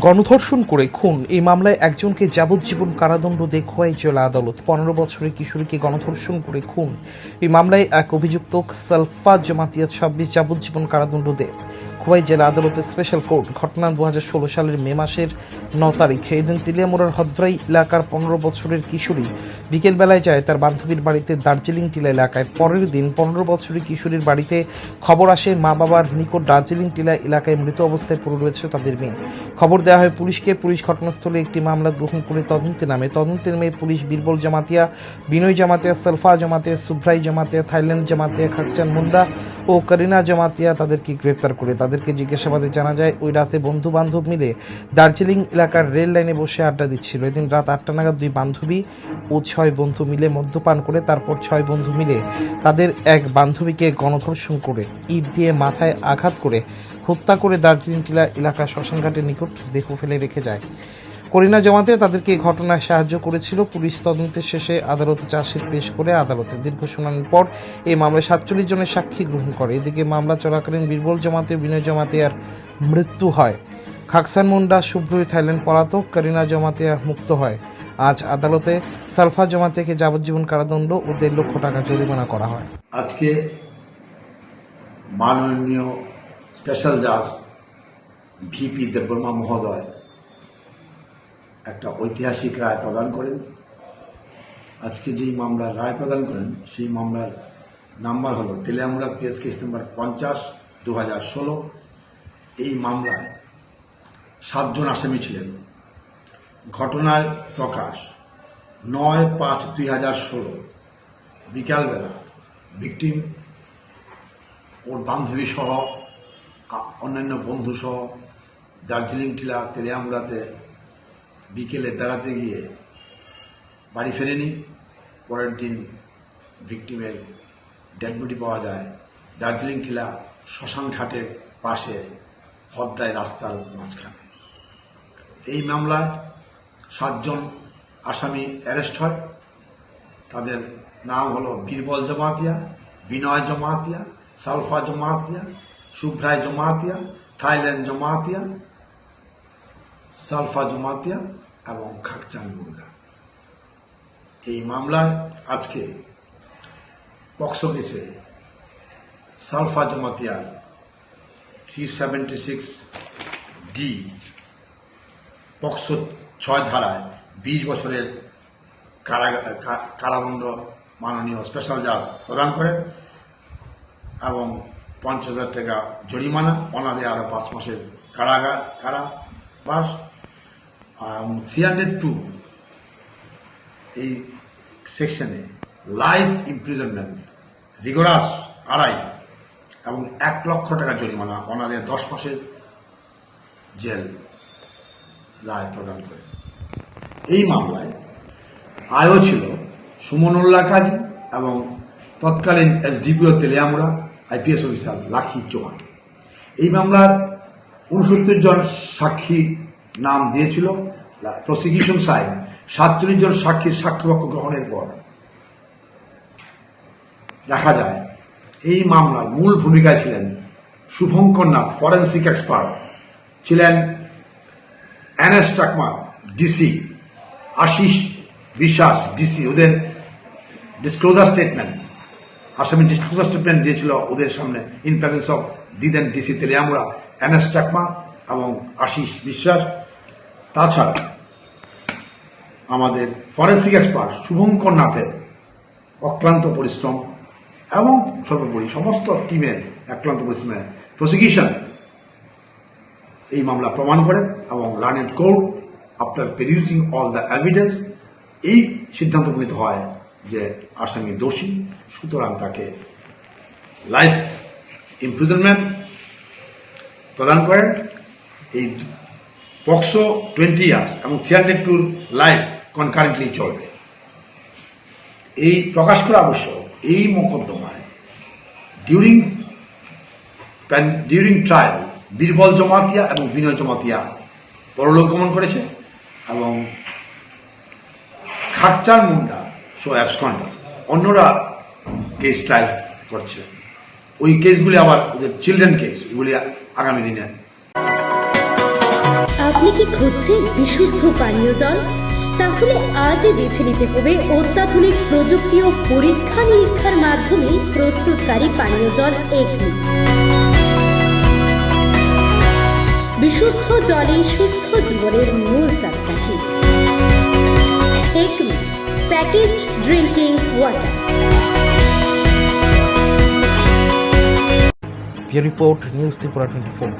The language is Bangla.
গণধর্ষণ করে খুন। এই মামলায় একজনকে যাবজ্জীবন কারাদণ্ড দেখোয়াই জেলা আদালত। পনেরো বছরের কিশোরীকে গণধর্ষণ করে খুন। এই মামলায় এক অভিযুক্ত সালফা জমাতিয়া ছাব্বিশ যাবজ্জীবন কারাদণ্ড দেন। খোয়াই জেলা আদালতের স্পেশাল কোর্ট ঘটনা দু হাজার ষোলো সালের মে মাসের ন তারিখে এদিন তিলিয়ামোড়ার হদ্রাই এলাকার পনেরো বছরের কিশোরী বিকেলবেলায় যায় তার বান্ধবীর বাড়িতে দার্জিলিং টিলা এলাকায় পরের দিন পনেরো বছরের কিশোরীর বাড়িতে খবর আসে মা বাবার নিকট দার্জিলিং টিলা এলাকায় মৃত অবস্থায় পড়ে রয়েছে তাদের মেয়ে খবর দেওয়া হয় পুলিশকে পুলিশ ঘটনাস্থলে একটি মামলা গ্রহণ করে তদন্তে নামে তদন্তের মেয়ে পুলিশ বীরবল জামাতিয়া বিনয় জামাতিয়া সালফা জামাতিয়া সুব্রাই জামাতিয়া থাইল্যান্ড জামাতিয়া খাকচান মুন্ডা ও করিনা জামাতিয়া তাদেরকে গ্রেপ্তার করে তাদেরকে জিজ্ঞাসাবাদে জানা যায়, ওই রাতে বন্ধু বান্ধব মিলে দার্জিলিং এলাকার রেল লাইনে বসে আড্ডা দিচ্ছিল। এদিন রাত আটটা নাগাদ দুই বান্ধবী ও ছয় বন্ধু মিলে মদ্যপান করে, তারপর ছয় বন্ধু মিলে তাদের এক বান্ধবীকে গণধর্ষণ করে ইট দিয়ে মাথায় আঘাত করে হত্যা করে দার্জিলিং টিলা এলাকা শ্মশানঘাটের নিকট দেহ ফেলে রেখে যায়। করিনা জমাতে তাদেরকে এই ঘটনায় সাহায্য করেছিল। পুলিশ তদন্তের শেষে আদালতে চার্জশিট পেশ করে আদালতে দীর্ঘ শুনানির পর এই মামলায় সাতচল্লিশ জনের সাক্ষী গ্রহণ করে। এদিকে মামলা চলাকালীন বীরবল জমাতে, বিনয় জমাতে আর মৃত্যু হয়। খাকসান মুন্ডা শুভ্রই থাইল্যান্ড পলাতক, করিনা জমাতিয়া মুক্ত হয়। আজ আদালতে সালফা জমাতেকে যাবজ্জীবন কারাদণ্ড ও দেড় লক্ষ টাকা জরিমানা করা হয়। আজকে মাননীয় স্পেশাল জাজ ভিপি দেববর্মা মহোদয় একটা ঐতিহাসিক রায় প্রদান করেন। আজকে যেই মামলার রায় প্রদান করেন, সেই মামলার নাম্বার হলো তেলিয়ামুড়া কেস কেস নাম্বার পঞ্চাশ দু হাজার ষোলো। এই মামলায় সাতজন আসামি ছিলেন। ঘটনার প্রকাশ, নয় পাঁচ দুই হাজার ষোলো, বিকালবেলা ভিকটিম ওর বান্ধবী সহ অন্যান্য বন্ধু সহ দার্জিলিং টিলা তেলিয়ামুড়াতে বিকেলে বেড়াতে গিয়ে বাড়ি ফেরেনি। পরের দিন ভিকটিমের ডেড বডি পাওয়া যায়। দার্জিলিং টিলা শ্মশান ঘাটের পাশে হদ্দায় রাস্তার মাঝখানে। এই মামলায় সাতজন আসামি অ্যারেস্ট হয়। তাদের নাম হলো বীরবল জমাতিয়া, বিনয় জমাতিয়া, সালফা জমাতিয়া, শুভ্রায় জমাতিয়া, থাইল্যান্ড জমাতিয়া সালফা জমাতিয়া এবং খাকচান মুন্ডা এই মামলায় আজকে পক্সো কেসে sulpha জমাতিয়ার three seventy six D POCSO ছয় ধারায় বিশ বছরের কারাদণ্ড মাননীয় স্পেশাল জাজ প্রদান করেন এবং পঞ্চাশ হাজার টাকা জরিমানা, অনাদে আরও পাঁচ মাসের কারাগার কারাবাস থ্রি হান্ড্রেড টু এই সেকশনে লাইফ ইমপ্রিজনমেন্ট রিগোরাস আড়াই এবং এক লক্ষ টাকা জরিমানা অনাদে দশ মাসের জেল রায় প্রদান করে। এই মামলায় আয়ও ছিল সুমনুল্লাহ কাজী এবং তৎকালীন এসডিপিও তেলিয়ামুড়া, আইপিএস অফিসার লাখি চৌহান। এই মামলার উনসত্তর জন সাক্ষী নাম দিয়েছিল। প্রসিকিউশন সাইড সাতচল্লিশ জন সাক্ষীর সাক্ষ্যপক্ষ গ্রহণের পর। দেখা যায়, এই মামলার মূল ভূমিকায় ছিলেন শুভঙ্কর নাথ, ফরেন্সিক এক্সপার্ট। ছিলেন অ্যানেস চাকমা, ডিসি। আশিস বিশ্বাস, ডিসি। ওদের ডিসক্লোজার স্টেটমেন্ট আসামি ডিসক্লোজার স্টেটমেন্ট দিয়েছিল ওদের সামনে in presence of the then DC Teliamura Anes Chakma এবং আশিস বিশ্বাস তাছাড়া আমাদের ফরেন্সিক এক্সপার্ট শুভঙ্কর নাথের অক্লান্ত পরিশ্রম এবং সর্বোপরি সমস্ত টিমের অক্লান্ত পরিশ্রমের প্রসিকিউশন এই মামলা প্রমাণ করে এবং learned court after perusing all the evidence এই সিদ্ধান্ত উপনীত হয়। যে আসামি দোষী, সুতরাং তাকে লাইফ ইমপ্রিজনমেন্ট প্রদান করেন এই পক্সো টোয়েন্টি ইয়ার্স এবং three hundred two life concurrently চলবে। এই প্রকাশ করা আবশ্যক এই মোকদ্দমায় during during trial Birbal Jamatia এবং বিনয় জমাতিয়া পরলোক গমন করেছে এবং খাকচার মুন্ডা সো অ্যাবসকন্ডার অন্যরা কেস ট্রায়াল করছে। ওই কেসগুলি আবার ওদের চিলড্রেন কেস এগুলি আগামী দিনে। আপনি কি খুঁজছেন বিশুদ্ধ পানীয় জল? তাহলে আজই বেছে নিতে হবে অত্যাধুনিক প্রযুক্তি ও পরীক্ষা নিরীক্ষার মাধ্যমে প্রস্তুতকারী পানীয় জল এগনি। বিশুদ্ধ জলে সুস্থ জীবনের মূল চাকাঠি Acme package drinking water report news Tripura twenty four